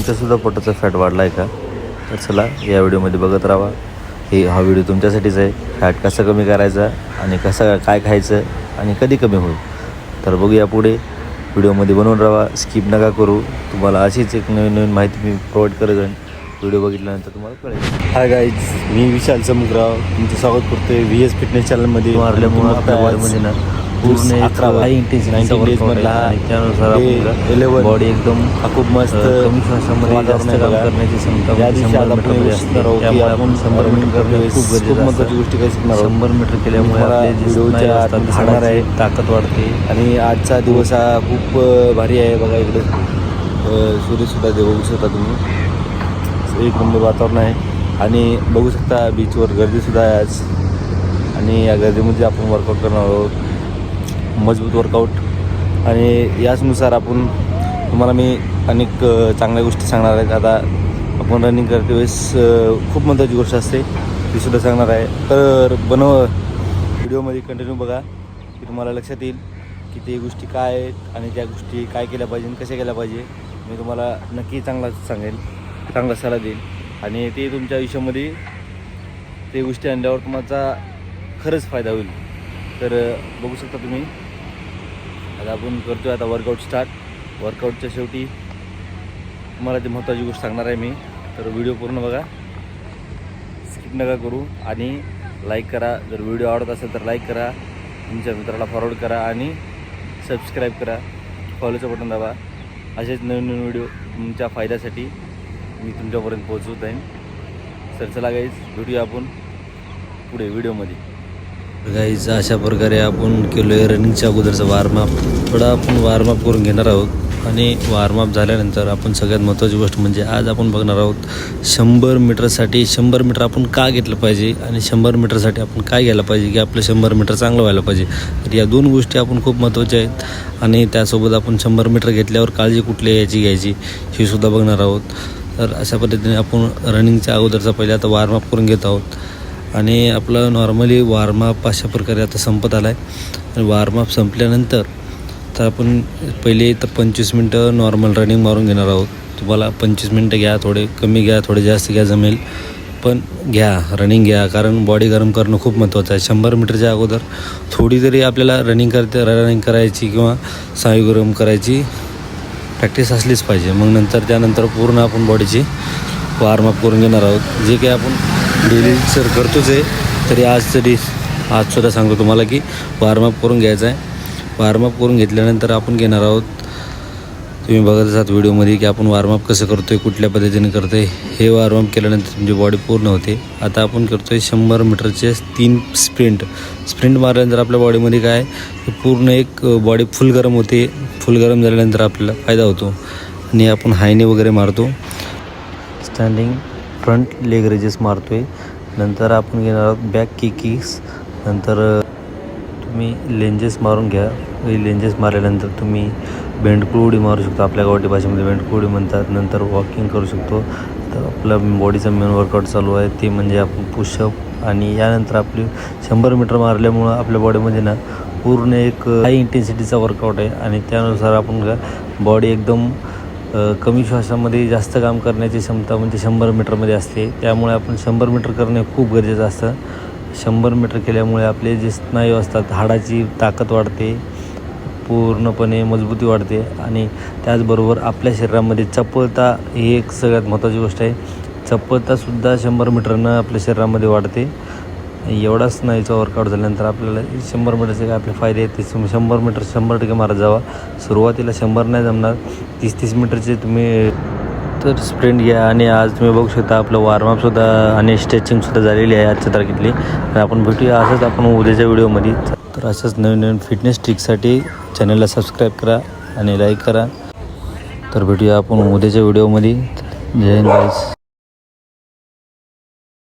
तुमच्यासुद्धा पोटाचा फॅट वाढला आहे का? तर चला या व्हिडिओमध्ये बघत राहा. हे हा व्हिडिओ तुमच्यासाठीच आहे. फॅट कसं कमी करायचा आणि कसं काय खायचं आणि कधी कमी होईल? तर बघूया पुढे. व्हिडिओमध्ये बनवून राहा. स्किप नका करू. तुम्हाला अशीच एक नवीन नवीन माहिती मी प्रोव्हाइड करत जाईन व्हिडिओ बघितल्यानंतर तुम्हाला कळेल. हाय गाईज मी विशाल समुद्राव तुमचं स्वागत करतोय व्ही एस फिटनेस चॅनलमध्ये मारल्यामुळं आपल्या बॉडीमध्ये ना. पूर्ण अकरा हाय इंटेन्सिटीचा 19 workout days आहे. मधला आणि त्यानुसार 11 बॉडी एकदम खूप मस्त कमी श्वासामध्ये जास्त काम. करण्याची क्षमता या म्हणजे दिवशी आज आपण. शिकणार आहोत की आपण शंभर मीटर. करणे खूप खूप महत्त्वाची. गोष्टी काही शिकणार आहोत. शंभर मीटर केल्यामुळे आपले जे स्नायू असतात, आहे. ताकद वाढते आणि आजचा दिवस हा खूप भारी आहे बघा इकडे सूर्यसुद्धा ते बघू शकता तुम्ही एक नंबर वातावरण आहे आणि बघू शकता बीचवर गर्दीसुद्धा आहे आज आणि या गर्दीमध्ये आपण वर्कआउट करणार आहोत मजबूत वर्कआउट आणि याचनुसार आपण तुम्हाला मी अनेक चांगल्या गोष्टी सांगणार आहेत आता आपण रनिंग करते वेळेस खूप महत्त्वाची गोष्ट असते. ती सुद्धा सांगणार आहे. तर बनव व्हिडिओमध्ये कंटिन्यू बघा. की तुम्हाला लक्षात येईल की ते गोष्टी काय आहेत आणि त्या गोष्टी काय केल्या पाहिजे आणि कशा केल्या पाहिजे. मी तुम्हाला नक्की चांगला सांगेल चांगला सल्ला देईल. आणि ते तुमच्या आयुष्यामध्ये ते गोष्टी आणल्यावर तुम्हाला खरंच फायदा होईल. तर बघू शकता तुम्ही. आता आपण करतो आहे आता वर्कआउट स्टार्ट वर्कआउटच्या शेवटी तुम्हाला ती महत्त्वाची गोष्ट सांगणार आहे मी. तर व्हिडिओ पूर्ण बघा. स्किप नका करू आणि लाईक करा. जर व्हिडिओ आवडत असेल तर लाईक करा. तुमच्या मित्राला फॉरवर्ड करा आणि सबस्क्राईब करा. फॉलोचं बटन दाबा. असेच नवीन नवीन व्हिडिओ तुमच्या फायद्यासाठी मी तुमच्यापर्यंत पोहोचवत आहे सर चला गाईज भेटूया आपण पुढे व्हिडिओमध्ये गाईज अशा प्रकारे आपण केलो आहे रनिंगच्या अगोदरचा वार्मअप थोडा आपण वार्मअप करून घेणार आहोत. आणि वार्मअप झाल्यानंतर आपण सगळ्यात महत्त्वाची गोष्ट म्हणजे आज आपण बघणार आहोत शंभर मीटरसाठी शंभर मीटर आपण का घेतलं पाहिजे आणि शंभर मीटरसाठी आपण काय घ्यायला पाहिजे की आपलं शंभर मीटर चांगलं व्हायला पाहिजे. तर या दोन गोष्टी आपण खूप महत्त्वाच्या आहेत. आणि त्यासोबत आपण शंभर मीटर घेतल्यावर काळजी कुठली याची घ्यायची ही सुद्धा बघणार आहोत. तर अशा पद्धतीने आपण रनिंगच्या अगोदरचा पहिले आता वार्मअप करून घेत आहोत. आणि आपलं नॉर्मली वॉर्मअप अशा प्रकारे आता संपत आला आहे आणि वॉर्मअप संपल्यानंतर तर आपण पहिले तर पंचवीस मिनटं नॉर्मल रनिंग मारून घेणार आहोत. तुम्हाला पंचवीस मिनटं घ्या थोडे कमी घ्या थोडे जास्त घ्या जमेल. पण घ्या रनिंग घ्या कारण बॉडी गरम करणं खूप महत्त्वाचं आहे. शंभर मीटरच्या अगोदर थोडी जरी आपल्याला रनिंग करते रनिंग करायची किंवा सायू गरम करायची प्रॅक्टिस असलीच पाहिजे. मग नंतर त्यानंतर पूर्ण आपण बॉडीची वॉर्मअप करून घेणार आहोत. जे काही आपण डेली सर करतोच आहे. तरी आज तरी आजसुद्धा सांगतो तुम्हाला की वॉर्मअप करून घ्यायचं आहे. वॉर्मअप करून घेतल्यानंतर आपण घेणार आहोत. तुम्ही बघत असाल व्हिडिओमध्ये की आपण वॉर्मअप कसं करतो आहे कुठल्या पद्धतीने करतो आहे हे वॉर्मअप केल्यानंतर तुमची बॉडी पूर्ण होते. आता आपण करतो आहे शंभर मीटरचे तीन स्प्रिंट स्प्रिंट मारल्यानंतर आपल्या बॉडीमध्ये काय पूर्ण एक बॉडी फुल गरम होते. फुल गरम झाल्यानंतर आपल्याला फायदा होतो. आणि आपण हायने वगैरे मारतो. स्टँडिंग फ्रंट लेग रेजेस मारतो आहे नंतर आपण घेणार आहोत बॅक किकिक्स नंतर तुम्ही लेंजेस मारून घ्या. लेंजेस मारल्यानंतर तुम्ही बेंडकुळ उडी मारू शकतो. आपल्या गावठी भाषेमध्ये बेंडकुळ उडी म्हणतात. नंतर वॉकिंग करू शकतो. तर आपलं बॉडीचा मेन वर्कआउट चालू आहे. ते म्हणजे आपण पुशअप आणि यानंतर आपली शंभर मीटर मारल्यामुळं आपल्या बॉडीमध्ये ना पूर्ण एक हाय इंटेन्सिटीचा वर्कआउट आहे. आणि त्यानुसार आपण बॉडी एकदम कमी श्वासामध्ये जास्त काम करण्याची क्षमता म्हणजे शंभर मीटरमध्ये असते. त्यामुळे आपण शंभर मीटर करणे खूप गरजेचं असतं. शंभर मीटर केल्यामुळे आपले जे स्नायू असतात हाडाची ताकद वाढते पूर्णपणे मजबूती वाढते आणि त्याचबरोबर आपल्या शरीरामध्ये चपळता ही एक सगळ्यात महत्त्वाची गोष्ट आहे. चपळतासुद्धा शंभर मीटरनं आपल्या शरीरामध्ये वाढते. एवढाच स्नायूचा वर्कआउट झाल्यानंतर आपल्याला शंभर मीटरचे काय आपले फायदे आहेत ते शंभर मीटर शंभर टक्के मारत जावा. सुरुवातीला शंभर नाही जमणार. तीस तीस मीटरचे तुम्ही तर स्प्रिंट घ्या आणि आज तुम्ही बघू शकता आपलं वॉर्मअपसुद्धा आणि स्ट्रेचिंगसुद्धा झालेली आहे आजच्या तारखेतली. तर आपण भेटूया असंच आपण उद्याच्या व्हिडिओमध्ये तर अशाच नवीन नवीन फिटनेस ट्रिकसाठी चॅनलला सबस्क्राईब करा आणि लाईक करा. तर भेटूया आपण उद्याच्या व्हिडिओमध्ये जय हिंद